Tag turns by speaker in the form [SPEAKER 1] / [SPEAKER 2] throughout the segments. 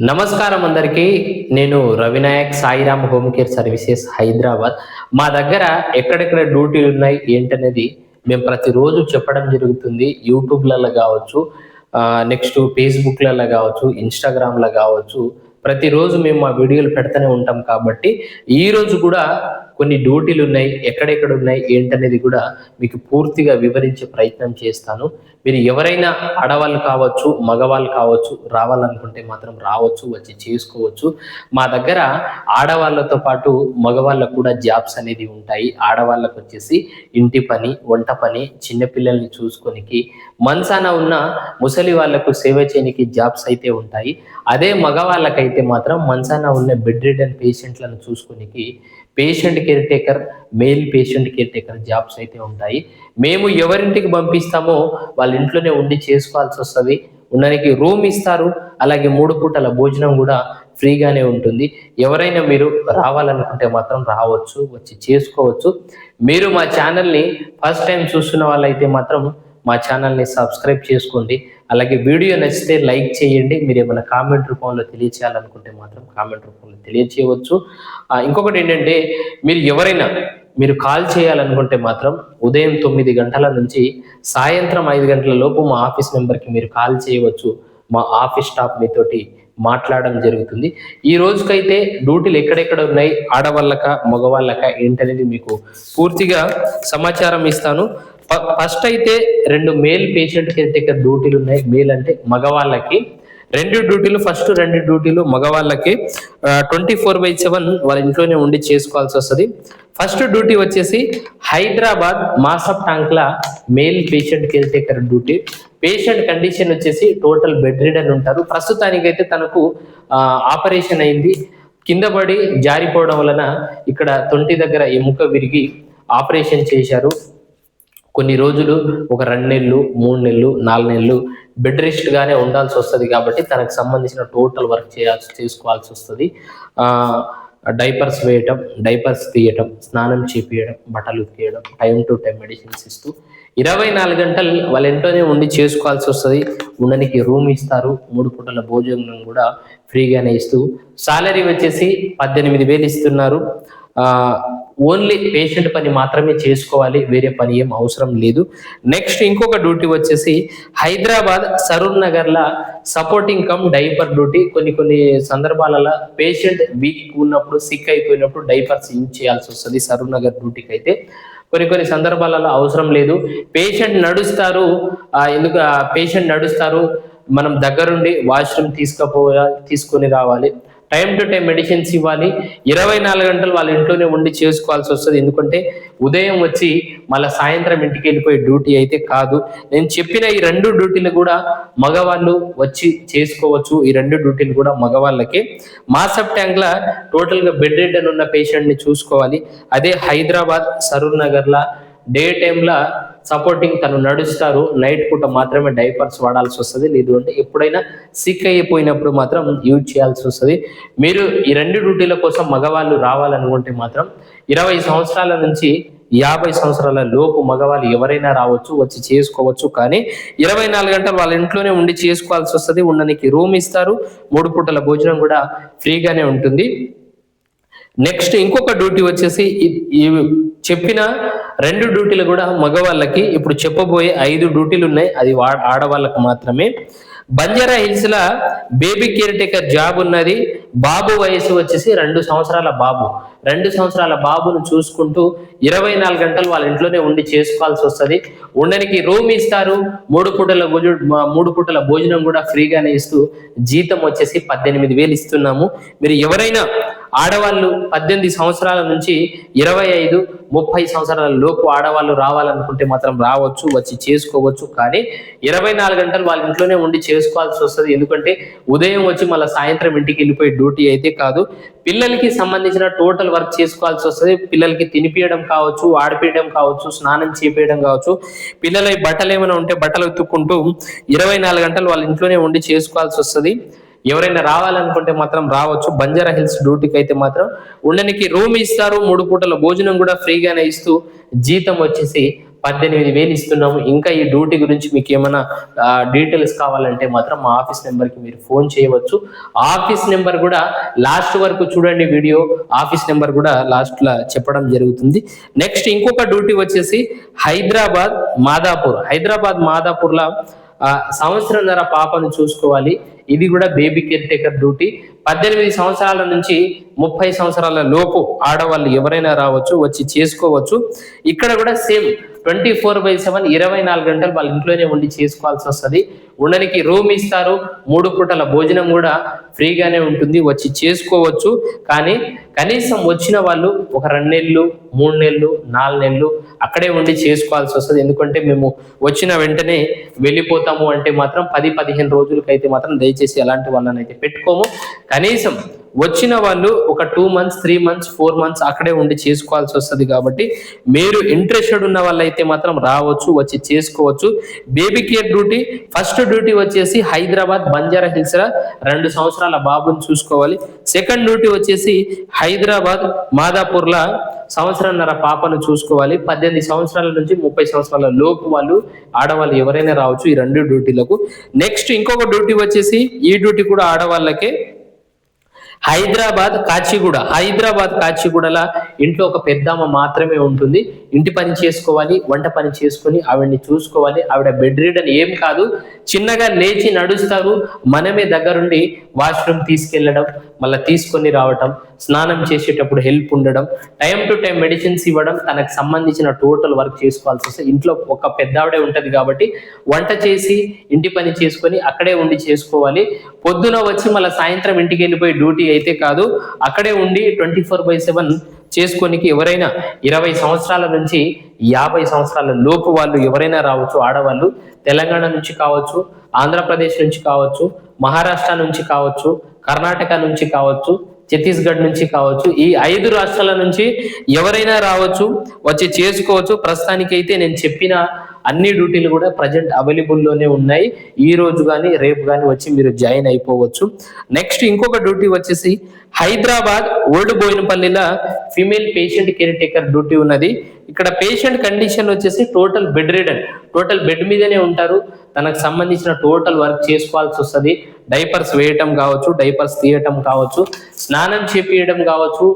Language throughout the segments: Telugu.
[SPEAKER 1] నమస్కారం అందరికీ. నేను Ravinayak Sairam home care services Hyderabad. మా దగ్గర ఎక్కడెక్కడ డ్యూటీలు ఉన్నాయి ఏంటనేది మేము ప్రతిరోజు చెప్పడం జరుగుతుంది. యూట్యూబ్లలో కావచ్చు నెక్స్ట్ ఫేస్బుక్లలో కావచ్చు ఇన్స్టాగ్రామ్లో కావచ్చు. ప్రతిరోజు మేము మా వీడియోలు పెడతానే ఉంటాం కాబట్టి ఈరోజు కూడా కొన్ని డ్యూటీలు ఉన్నాయి ఎక్కడెక్కడ ఉన్నాయి ఏంటనేది కూడా మీకు పూర్తిగా వివరించే ప్రయత్నం చేస్తాను. మీరు ఎవరైనా ఆడవాళ్ళు కావచ్చు మగవాళ్ళు కావచ్చు రావాలనుకుంటే మాత్రం రావచ్చు వచ్చి చేసుకోవచ్చు. మా దగ్గర ఆడవాళ్ళతో పాటు మగవాళ్ళకు కూడా జాబ్స్ అనేది ఉంటాయి. ఆడవాళ్ళకు వచ్చేసి ఇంటి పని వంట పని చిన్నపిల్లల్ని చూసుకొనికి మనసాన ఉన్న ముసలి వాళ్ళకు సేవ చేయనికి జాబ్స్ అయితే ఉంటాయి. అదే మగవాళ్ళకైతే మాత్రం మనసాన ఉన్న బెడ్ రిడన్ పేషెంట్లను చూసుకొనికి patient caretaker male patient caretaker jobs అయితే ఉంటాయి. మేము ఎవరింటికి పంపిస్తామో వాళ్ళ ఇంట్లోనే ఉండి చేసుకోవాల్సి వస్తుంది. ఉండడానికి రూమ్ ఇస్తారు. అలాగే మూడు పూటల భోజనం కూడా ఫ్రీగానే ఉంటుంది. ఎవరైనా మీరు రావాలనుకుంటే మాత్రం రావచ్చు వచ్చి చేసుకోవచ్చు. మీరు మా ఛానల్ని ఫస్ట్ టైం చూస్తున్న వాళ్ళైతే మాత్రం మా ఛానల్ని సబ్స్క్రైబ్ చేసుకోండి. అలాగే వీడియో నచ్చితే లైక్ చేయండి. మీరు ఏమైనా కామెంట్ రూపంలో తెలియచేయాలనుకుంటే మాత్రం కామెంట్ రూపంలో తెలియచేయవచ్చు. ఇంకొకటి ఏంటంటే మీరు ఎవరైనా మీరు కాల్ చేయాలనుకుంటే మాత్రం ఉదయం తొమ్మిది గంటల నుంచి సాయంత్రం ఐదు గంటల లోపు మా ఆఫీస్ నెంబర్కి మీరు కాల్ చేయవచ్చు. మా ఆఫీస్ స్టాఫ్ మీతోటి మాట్లాడడం జరుగుతుంది. ఈ రోజుకైతే డ్యూటీలు ఎక్కడెక్కడ ఉన్నాయి? ఆడవాళ్ళక మగవాళ్ళక ఏంటనేది మీకు పూర్తిగా సమాచారం ఇస్తాను. ఫస్ట్ అయితే రెండు మేల్ పేషెంట్ కేర్ టేకర్ డ్యూటీలు ఉన్నాయి. మేల్ అంటే మగవాళ్ళకి. రెండు డ్యూటీలు ఫస్ట్ రెండు డ్యూటీలు మగవాళ్ళకి. ట్వంటీ ఫోర్ బై సెవెన్ వాళ్ళ ఇంట్లోనే ఉండి చేసుకోవాల్సి వస్తుంది. ఫస్ట్ డ్యూటీ వచ్చేసి Hyderabad Masab టాంక్ల male patient caretaker duty patient condition వచ్చేసి టోటల్ బెడ్ అని ఉంటారు. ప్రస్తుతానికైతే తనకు ఆపరేషన్ అయింది. కింద పడి జారిపోవడం వలన ఇక్కడ తొంటి దగ్గర ఎముక విరిగి ఆపరేషన్ చేశారు. కొన్ని రోజులు ఒక రెండు నెలలు మూడు నెలలు నాలుగు నెలలు బెడ్ రెస్ట్ గానే ఉండాల్సి వస్తుంది కాబట్టి తనకు సంబంధించిన టోటల్ వర్క్ చేయాల్సి చేసుకోవాల్సి వస్తుంది. డైపర్స్ వేయటం డైపర్స్ తీయటం స్నానం చేపియడం బట్టలు ఉతికేయడం టైం టు టైం మెడిసిన్స్ ఇస్తూ ఇరవై నాలుగు గంటలు వాళ్ళ ఇంట్లోనే ఉండి చేసుకోవాల్సి వస్తుంది. ఉండడానికి రూమ్ ఇస్తారు. మూడు పూటల భోజనం కూడా ఫ్రీగానే ఇస్తూ సాలరీ వచ్చేసి పద్దెనిమిది వేలు ఇస్తున్నారు. ఓన్లీ పేషెంట్ పని మాత్రమే చేసుకోవాలి వేరే పని ఏం అవసరం లేదు. నెక్స్ట్ ఇంకొక డ్యూటీ వచ్చేసి హైదరాబాద్ సరూర్ నగర్లో సపోర్టింగ్ కమ్ డైపర్ డ్యూటీ. కొన్ని కొన్ని సందర్భాలలో పేషెంట్ వీక్ ఉన్నప్పుడు సిక్ అయిపోయినప్పుడు డైపర్స్ యూజ్ చేయాల్సి వస్తుంది సరూర్ నగర్ డ్యూటీకి అయితే కొన్ని కొన్ని సందర్భాలలో అవసరం లేదు. పేషెంట్ నడుస్తారు ఎందుకు పేషెంట్ నడుస్తారు మనం దగ్గరుండి వాష్రూమ్ తీసుకుపోయా తీసుకొని రావాలి. టైం టు టైం మెడిసిన్స్ ఇవ్వాలి. ఇరవై నాలుగు గంటలు వాళ్ళ ఇంట్లోనే ఉండి చేసుకోవాల్సి వస్తుంది. ఎందుకంటే ఉదయం వచ్చి మళ్ళీ సాయంత్రం ఇంటికి వెళ్ళిపోయే డ్యూటీ అయితే కాదు. నేను చెప్పిన ఈ రెండు డ్యూటీలు కూడా మగవాళ్ళు వచ్చి చేసుకోవచ్చు. ఈ రెండు డ్యూటీలు కూడా మగవాళ్ళకి. మాసప్ ట్యాంక్ల టోటల్గా బెడ్ రిడన్ ఉన్న పేషెంట్ని చూసుకోవాలి. అదే హైదరాబాద్ సరూర్ నగర్లా డే టైంలో సపోర్టింగ్ తను నడుస్తారు. నైట్ పూట మాత్రమే డైపర్స్ వాడాల్సి వస్తుంది. లేదు అంటే ఎప్పుడైనా సిక్ అయిపోయినప్పుడు మాత్రం యూజ్ చేయాల్సి వస్తుంది. మీరు ఈ రెండు డ్యూటీల కోసం మగవాళ్ళు రావాలనుకుంటే మాత్రం ఇరవై సంవత్సరాల నుంచి యాభై సంవత్సరాల లోపు మగవాళ్ళు ఎవరైనా రావచ్చు వచ్చి చేసుకోవచ్చు. కానీ ఇరవై నాలుగు గంటలు వాళ్ళ ఇంట్లోనే ఉండి చేసుకోవాల్సి వస్తుంది. ఉండడానికి రూమ్ ఇస్తారు. మూడు పూటల భోజనం కూడా ఫ్రీగానే ఉంటుంది. నెక్స్ట్ ఇంకొక డ్యూటీ వచ్చేసి చెప్పిన రెండు డ్యూటీలు కూడా మగవాళ్ళకి ఇప్పుడు చెప్పబోయే ఐదు డ్యూటీలు ఉన్నాయి. అది వా- ఆడవాళ్ళకి మాత్రమే. బంజారా హిల్స్ లా బేబీ కేర్ టేకర్ జాబ్ ఉన్నది. బాబు వయసు వచ్చేసి రెండు సంవత్సరాల బాబు. రెండు సంవత్సరాల బాబును చూసుకుంటూ ఇరవై నాలుగు గంటలు వాళ్ళ ఇంట్లోనే ఉండి చేసుకోవాల్సి వస్తుంది. ఉండడానికి రూమ్ ఇస్తారు. మూడు పూటల భోజ- మూడు పూటల భోజనం కూడా ఫ్రీగానే ఇస్తూ జీతం వచ్చేసి పద్దెనిమిది వేలు ఇస్తున్నాము. మీరు ఎవరైనా ఆడవాళ్ళు పద్దెనిమిది సంవత్సరాల నుంచి ఇరవై ఐదు ముప్పై సంవత్సరాల లోపు ఆడవాళ్ళు రావాలనుకుంటే మాత్రం రావచ్చు వచ్చి చేసుకోవచ్చు. కానీ ఇరవై నాలుగు గంటలు వాళ్ళ ఇంట్లోనే ఉండి చేసుకోవాల్సి వస్తుంది. ఎందుకంటే ఉదయం వచ్చి మళ్ళీ సాయంత్రం ఇంటికి వెళ్ళిపోయి డ్యూటీ అయితే కాదు. పిల్లలకి సంబంధించిన టోటల్ వర్క్ చేసుకోవాల్సి వస్తుంది. పిల్లలకి తినిపియడం కావచ్చు ఆడిపియడం కావచ్చు స్నానం చేపియడం కావచ్చు. పిల్లల బట్టలు ఏమైనా ఉంటే బట్టలు ఉతుక్కుంటూ ఇరవై నాలుగు గంటలు వాళ్ళ ఇంట్లోనే ఉండి చేసుకోవాల్సి వస్తుంది. ఎవరైనా రావాలనుకుంటే మాత్రం రావచ్చు. బంజారా హిల్స్ డ్యూటీకి అయితే మాత్రం ఉండడానికి రూమ్ ఇస్తారు. మూడు పూటల భోజనం కూడా ఫ్రీగానే ఇస్తూ జీతం వచ్చేసి పద్దెనిమిది వేలు ఇస్తున్నాము. ఇంకా ఈ డ్యూటీ గురించి మీకు ఏమైనా డీటెయిల్స్ కావాలంటే మాత్రం మా ఆఫీస్ నెంబర్కి మీరు ఫోన్ చేయవచ్చు. ఆఫీస్ నెంబర్ కూడా లాస్ట్ వరకు చూడండి వీడియో. ఆఫీస్ నెంబర్ కూడా లాస్ట్లో చెప్పడం జరుగుతుంది. నెక్స్ట్ ఇంకొక డ్యూటీ వచ్చేసి హైదరాబాద్ మాదాపూర్. హైదరాబాద్ మాదాపూర్లో సంవత్సరం సంవత్సరంన్నర పాపను చూసుకోవాలి. ఇది కూడా బేబీ కేర్ టేకర్ డ్యూటీ పద్దెనిమిది సంవత్సరాల నుంచి ముప్పై సంవత్సరాల లోపు ఆడవాళ్ళు ఎవరైనా రావచ్చు వచ్చి చేసుకోవచ్చు. ఇక్కడ కూడా same twenty four by seven ఇరవై నాలుగు గంటలు వాళ్ళ ఇంట్లోనే ఉండి చేసుకోవాల్సి వస్తుంది. ఉండడానికి రూమ్ ఇస్తారు. మూడు పూటల భోజనం కూడా ఫ్రీగానే ఉంటుంది. వచ్చి చేసుకోవచ్చు. కానీ కనీసం వచ్చిన వాళ్ళు ఒక రెండు నెలలు మూడు నెలలు నాలుగు నెలలు అక్కడే ఉండి చేసుకోవాల్సి వస్తుంది. ఎందుకంటే మేము వచ్చిన వెంటనే వెళ్ళిపోతాము అంటే మాత్రం పది పదిహేను రోజులకైతే మాత్రం దయచేసి అలాంటి వాళ్ళని అయితే పెట్టుకోము. కనీసం వచ్చిన వాళ్ళు ఒక two months three months four months అక్కడే ఉండి చేసుకోవాల్సి వస్తుంది కాబట్టి మీరు ఇంట్రెస్టెడ్ ఉన్న వాళ్ళైతే మాత్రం రావచ్చు వచ్చి చేసుకోవచ్చు. Baby care duty first duty వచ్చేసి హైదరాబాద్ బంజారా హిల్స్ రెండు సంవత్సరాల బాబుని చూసుకోవాలి. సెకండ్ డ్యూటీ వచ్చేసి హైదరాబాద్ మాదాపూర్ల సంవత్సరంన్నర పాపను చూసుకోవాలి. పద్దెనిమిది సంవత్సరాల నుంచి ముప్పై సంవత్సరాల లోపు వాళ్ళు ఆడవాళ్ళు ఎవరైనా రావచ్చు ఈ రెండు డ్యూటీలకు నెక్స్ట్ ఇంకొక డ్యూటీ వచ్చేసి ఈ డ్యూటీ కూడా ఆడవాళ్ళకే హైదరాబాద్ కాచిగూడ హైదరాబాద్ కాచిగూడల ఇంట్లో ఒక పెద్దమ్మ మాత్రమే ఉంటుంది. ఇంటి పని చేసుకోవాలి వంట పని చేసుకొని ఆవిడని చూసుకోవాలి. ఆవిడ బెడ్ రీడన్ ఏం కాదు చిన్నగా లేచి నడుస్తారు మనమే దగ్గరుండి వాష్రూమ్ తీసుకెళ్ళడం మళ్ళీ తీసుకొని రావటం స్నానం చేసేటప్పుడు హెల్ప్ ఉండడం టైం టు టైం మెడిసిన్స్ ఇవ్వడం తనకు సంబంధించిన టోటల్ వర్క్ చేసుకోవాల్సి వస్తే ఇంట్లో ఒక పెద్ద ఆవిడే ఉంటుంది కాబట్టి వంట చేసి ఇంటి పని చేసుకొని అక్కడే ఉండి చేసుకోవాలి. పొద్దున వచ్చి మళ్ళీ సాయంత్రం ఇంటికి వెళ్ళిపోయి డ్యూటీ అయితే కాదు అక్కడే ఉండి ట్వంటీ ఫోర్ బై సెవెన్ చేసుకోనికి ఎవరైనా ఇరవై సంవత్సరాల నుంచి యాభై సంవత్సరాల లోపు వాళ్ళు ఎవరైనా రావచ్చు ఆడవాళ్ళు తెలంగాణ నుంచి కావచ్చు ఆంధ్రప్రదేశ్ నుంచి కావచ్చు మహారాష్ట్ర నుంచి కావచ్చు కర్ణాటక నుంచి కావచ్చు ఛత్తీస్గఢ్ నుంచి కావచ్చు ఈ ఐదు రాష్ట్రాల నుంచి ఎవరైనా రావచ్చు వచ్చి చేసుకోవచ్చు. ప్రస్తుతానికైతే నేను చెప్పిన అన్ని డ్యూటీలు కూడా ప్రజెంట్ అవైలబుల్లోనే ఉన్నాయి. ఈ రోజు కానీ రేపు కానీ వచ్చి మీరు జాయిన్ అయిపోవచ్చు. నెక్స్ట్ ఇంకొక డ్యూటీ వచ్చేసి హైదరాబాద్ ఓల్డ్ బోయినపల్లిలో female patient care taker duty ఉన్నది. ఇక్కడ పేషెంట్ కండిషన్ వచ్చేసి total bed ridden. Total bed మీదనే ఉంటారు. తనకు సంబంధించిన టోటల్ వర్క్ చేసుకోవాల్సి వస్తుంది. డైపర్స్ వేయటం కావచ్చు డైపర్స్ తీయటం కావచ్చు స్నానం చేపియడం కావచ్చు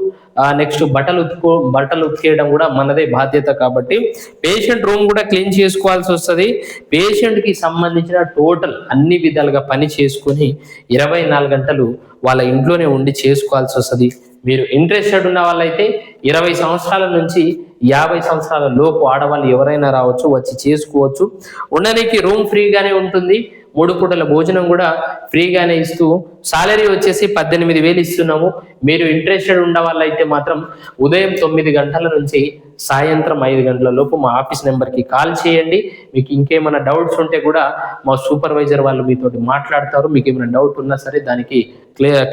[SPEAKER 1] నెక్స్ట్ బట్టలు ఉతుకో బట్టలు ఉతికేయడం కూడా మనదే బాధ్యత కాబట్టి పేషెంట్ రూమ్ కూడా క్లీన్ చేసుకోవాల్సి వస్తుంది. పేషెంట్కి సంబంధించిన టోటల్ అన్ని విధాలుగా పని చేసుకొని ఇరవై నాలుగు గంటలు వాళ్ళ ఇంట్లోనే ఉండి చేసుకోవాల్సి వస్తుంది. మీరు ఇంట్రెస్టెడ్ ఉన్న వాళ్ళైతే ఇరవై సంవత్సరాల నుంచి యాభై సంవత్సరాల లోపు ఆడవాళ్ళు ఎవరైనా రావచ్చు వచ్చి చేసుకోవచ్చు. ఉండడానికి రూమ్ ఫ్రీగానే ఉంటుంది. మూడు పూటల భోజనం కూడా ఫ్రీగానే ఇస్తూ సాలరీ వచ్చేసి పద్దెనిమిది వేలు ఇస్తున్నాము. మీరు ఇంట్రెస్టెడ్ ఉన్న వాళ్ళైతే మాత్రం ఉదయం తొమ్మిది గంటల నుంచి సాయంత్రం ఐదు గంటల లోపు మా ఆఫీస్ నెంబర్కి కాల్ చేయండి. మీకు ఇంకేమైనా డౌట్స్ ఉంటే కూడా మా సూపర్వైజర్ వాళ్ళు మీతో మాట్లాడతారు. మీకు ఏమైనా డౌట్ ఉన్నా సరే దానికి క్లియర్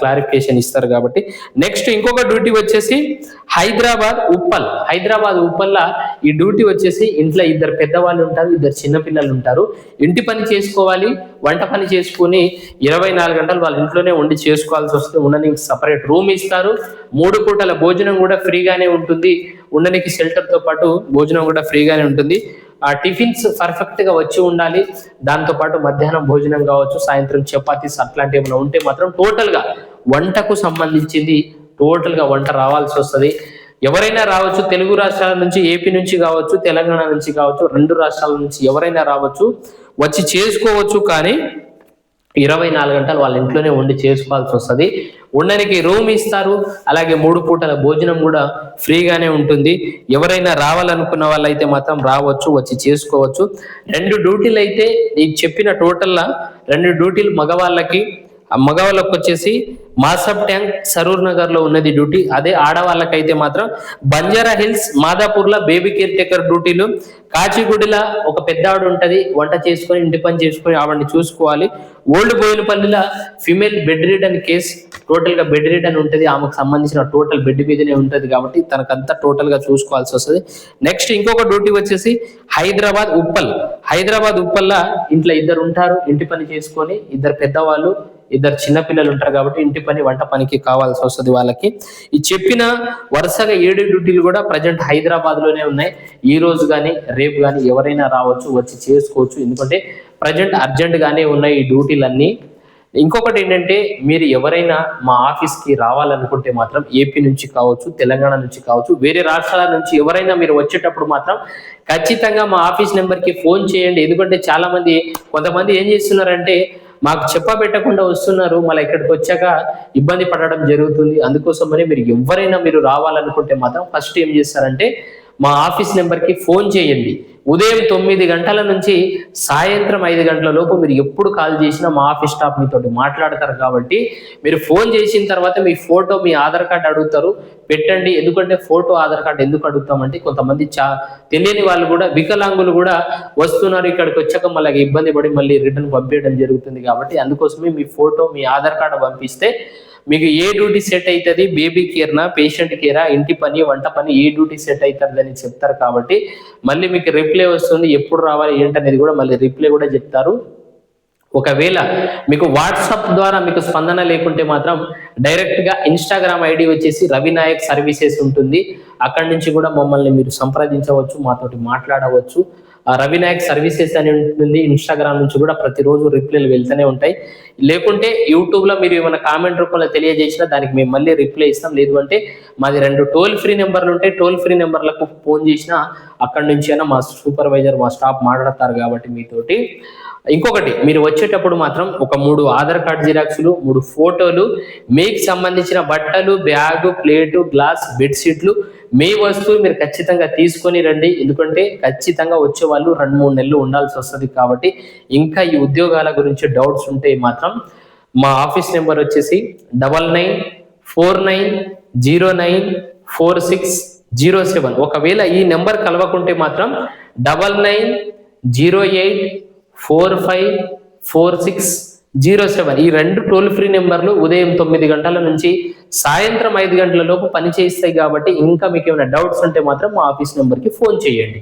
[SPEAKER 1] క్లారిఫికేషన్ ఇస్తారు కాబట్టి. నెక్స్ట్ ఇంకొక డ్యూటీ వచ్చేసి హైదరాబాద్ ఉప్పల్. హైదరాబాద్ ఉప్పల్లా ఈ డ్యూటీ వచ్చేసి ఇంట్లో ఇద్దరు పెద్దవాళ్ళు ఉంటారు ఇద్దరు చిన్నపిల్లలు ఉంటారు. ఇంటి పని చేసుకోవాలి. వంట పని చేసుకుని ఇరవై నాలుగు గంటలు వాళ్ళ ఇంట్లోనే ఉండి చేసుకోవాల్సి వస్తుంది ఉండడానికి సపరేట్ రూమ్ ఇస్తారు. మూడు పూటల భోజనం కూడా ఫ్రీగానే ఉంటుంది. ఉండడానికి షెల్టర్తో పాటు భోజనం కూడా ఫ్రీగానే ఉంటుంది. ఆ టిఫిన్స్ పర్ఫెక్ట్గా వచ్చి ఉండాలి. దాంతో పాటు మధ్యాహ్నం భోజనం కావచ్చు సాయంత్రం చపాతీస్ అట్లాంటివి ఏమైనా ఉంటే మాత్రం టోటల్గా వంటకు సంబంధించింది టోటల్గా వంట రావాల్సి వస్తుంది. ఎవరైనా రావచ్చు తెలుగు రాష్ట్రాల నుంచి ఏపీ నుంచి కావచ్చు తెలంగాణ నుంచి కావచ్చు రెండు రాష్ట్రాల నుంచి ఎవరైనా రావచ్చు. వచ్చి చేసుకోవచ్చు కానీ ఇరవై నాలుగు గంటలు వాళ్ళ ఇంట్లోనే ఉండి చేసుకోవాల్సి వస్తుంది. ఉండడానికి రూమ్ ఇస్తారు. అలాగే మూడు పూటల భోజనం కూడా ఫ్రీగానే ఉంటుంది. ఎవరైనా రావాలనుకున్న వాళ్ళైతే మాత్రం రావచ్చు వచ్చి చేసుకోవచ్చు రెండు డ్యూటీలు అయితే నీకు చెప్పిన టోటల్లా రెండు డ్యూటీలు మగవాళ్ళకి మగవాళ్ళకి వచ్చేసి మాసబ్ ట్యాంక్ సరూర్ నగర్లో ఉన్నది డ్యూటీ. అదే ఆడవాళ్ళకైతే మాత్రం బంజారా హిల్స్ మాదాపూర్లో బేబీ కేర్ టేకర్ డ్యూటీలు. కాచిగూడిలో ఒక పెద్ద ఆవిడ ఉంటది. వంట చేసుకొని ఇంటి పని చేసుకొని ఆవిడని చూసుకోవాలి. ఓల్డ్ బోయినపల్లిలో ఫిమేల్ బెడ్ రీడ్ అని కేసు టోటల్గా బెడ్ రీడ్ అని ఉంటది. ఆమెకు సంబంధించిన టోటల్ బెడ్ మీదనే ఉంటది కాబట్టి తనకంతా టోటల్గా చూసుకోవాల్సి వస్తుంది. నెక్స్ట్ ఇంకొక డ్యూటీ వచ్చేసి హైదరాబాద్ ఉప్పల్. హైదరాబాద్ ఉప్పల్లా ఇంట్లో ఇద్దరు ఉంటారు. ఇంటి పని చేసుకొని ఇద్దరు పెద్దవాళ్ళు ఇద్దరు చిన్నపిల్లలు ఉంటారు కాబట్టి ఇంటి పని వంట పనికి కావాల్సి వస్తుంది వాళ్ళకి. ఈ చెప్పిన వరుసగా ఏడు డ్యూటీలు కూడా ప్రజెంట్ హైదరాబాద్లోనే ఉన్నాయి. ఈ రోజు కానీ రేపు కానీ ఎవరైనా రావచ్చు వచ్చి చేసుకోవచ్చు. ఎందుకంటే ప్రజెంట్ అర్జెంట్ గానే ఉన్నాయి ఈ డ్యూటీలన్నీ. ఇంకొకటి ఏంటంటే మీరు ఎవరైనా మా ఆఫీస్కి రావాలనుకుంటే మాత్రం ఏపీ నుంచి కావచ్చు తెలంగాణ నుంచి కావచ్చు వేరే రాష్ట్రాల నుంచి ఎవరైనా మీరు వచ్చేటప్పుడు మాత్రం ఖచ్చితంగా మా ఆఫీస్ నెంబర్కి ఫోన్ చేయండి. ఎందుకంటే చాలా మంది కొంతమంది ఏం చేస్తున్నారంటే మాకు చెప్పబెట్టకుండా వస్తున్నారు మళ్ళీ ఇక్కడికి వచ్చాక ఇబ్బంది పడడం జరుగుతుంది. అందుకోసమని మీరు ఎవరైనా మీరు రావాలనుకుంటే మాత్రం ఫస్ట్ ఏం చేస్తారంటే మా ఆఫీస్ నెంబర్కి ఫోన్ చేయండి. ఉదయం తొమ్మిది గంటల నుంచి సాయంత్రం ఐదు గంటల లోపు మీరు ఎప్పుడు కాల్ చేసినా మా ఆఫీస్ స్టాఫ్ మీతో మాట్లాడతారు కాబట్టి మీరు ఫోన్ చేసిన తర్వాత మీ ఫోటో మీ ఆధార్ కార్డు అడుగుతారు. పెట్టండి. ఎందుకంటే ఫోటో ఆధార్ కార్డు ఎందుకు అడుగుతామంటే కొంతమంది చా తెలియని వాళ్ళు కూడా వికలాంగులు కూడా వస్తున్నారు ఇక్కడికి వచ్చాక మళ్ళీ ఇబ్బంది పడి మళ్ళీ రిటర్న్ పంపించడం జరుగుతుంది కాబట్టి అందుకోసమే మీ ఫోటో మీ ఆధార్ కార్డు పంపిస్తే మీకు ఏ డ్యూటీ సెట్ అవుతుంది బేబీ కేర్నా పేషెంట్ కేరా ఇంటి పని వంట పని ఏ డ్యూటీ సెట్ అవుతుంది అని చెప్తారు కాబట్టి మళ్ళీ మీకు రిప్లై వస్తుంది. ఎప్పుడు రావాలి ఏంటనేది కూడా మళ్ళీ రిప్లై కూడా చెప్తారు. ఒకవేళ మీకు వాట్సాప్ ద్వారా మీకు స్పందన లేకుంటే మాత్రం డైరెక్ట్గా ఇన్స్టాగ్రామ్ ఐడి వచ్చేసి రవినాయక్ సర్వీసెస్ ఉంటుంది. అక్కడి నుంచి కూడా మమ్మల్ని మీరు సంప్రదించవచ్చు మాతోటి మాట్లాడవచ్చు. రవినాయక్ సర్వీసెస్ అని ఉంటుంది ఇన్స్టాగ్రామ్ నుంచి కూడా ప్రతిరోజు రిప్లైలు వెళ్తూనే ఉంటాయి. లేకుంటే యూట్యూబ్లో మీరు ఏమైనా కామెంట్ రూపంలో తెలియజేసినా దానికి మేము మళ్ళీ రిప్లై ఇస్తాం. లేదు అంటే మాది రెండు టోల్ ఫ్రీ నెంబర్లు ఉంటాయి టోల్ ఫ్రీ నెంబర్లకు ఫోన్ చేసినా అక్కడి నుంచి అయినా మా సూపర్వైజర్ మా స్టాఫ్ మాట్లాడతారు కాబట్టి మీతోటి. ఇంకొకటి మీరు వచ్చేటప్పుడు మాత్రం ఒక మూడు ఆధార్ కార్డ్ జిరాక్స్లు మూడు ఫోటోలు మీకు సంబంధించిన బట్టలు బ్యాగు ప్లేటు గ్లాస్ బెడ్షీట్లు మీ వస్తువులు మీరు ఖచ్చితంగా తీసుకొని రండి. ఎందుకంటే ఖచ్చితంగా వచ్చే వాళ్ళు రెండు మూడు నెలలు ఉండాల్సి వస్తుంది కాబట్టి ఇంకా ఈ ఉద్యోగాల గురించి డౌట్స్ ఉంటే మాత్రం మా ఆఫీస్ నెంబర్ వచ్చేసి double nine four nine zero nine four six zero seven. ఒకవేళ ఈ నెంబర్ కలవకుంటే మాత్రం double nine zero eight four five four six zero seven. ఈ రెండు టోల్ ఫ్రీ నెంబర్లు ఉదయం తొమ్మిది గంటల నుంచి సాయంత్రం ఐదు గంటల లోపు పనిచేస్తాయి కాబట్టి ఇంకా మీకు ఏమైనా డౌట్స్ ఉంటే మాత్రం మా ఆఫీస్ నెంబర్కి ఫోన్ చేయండి.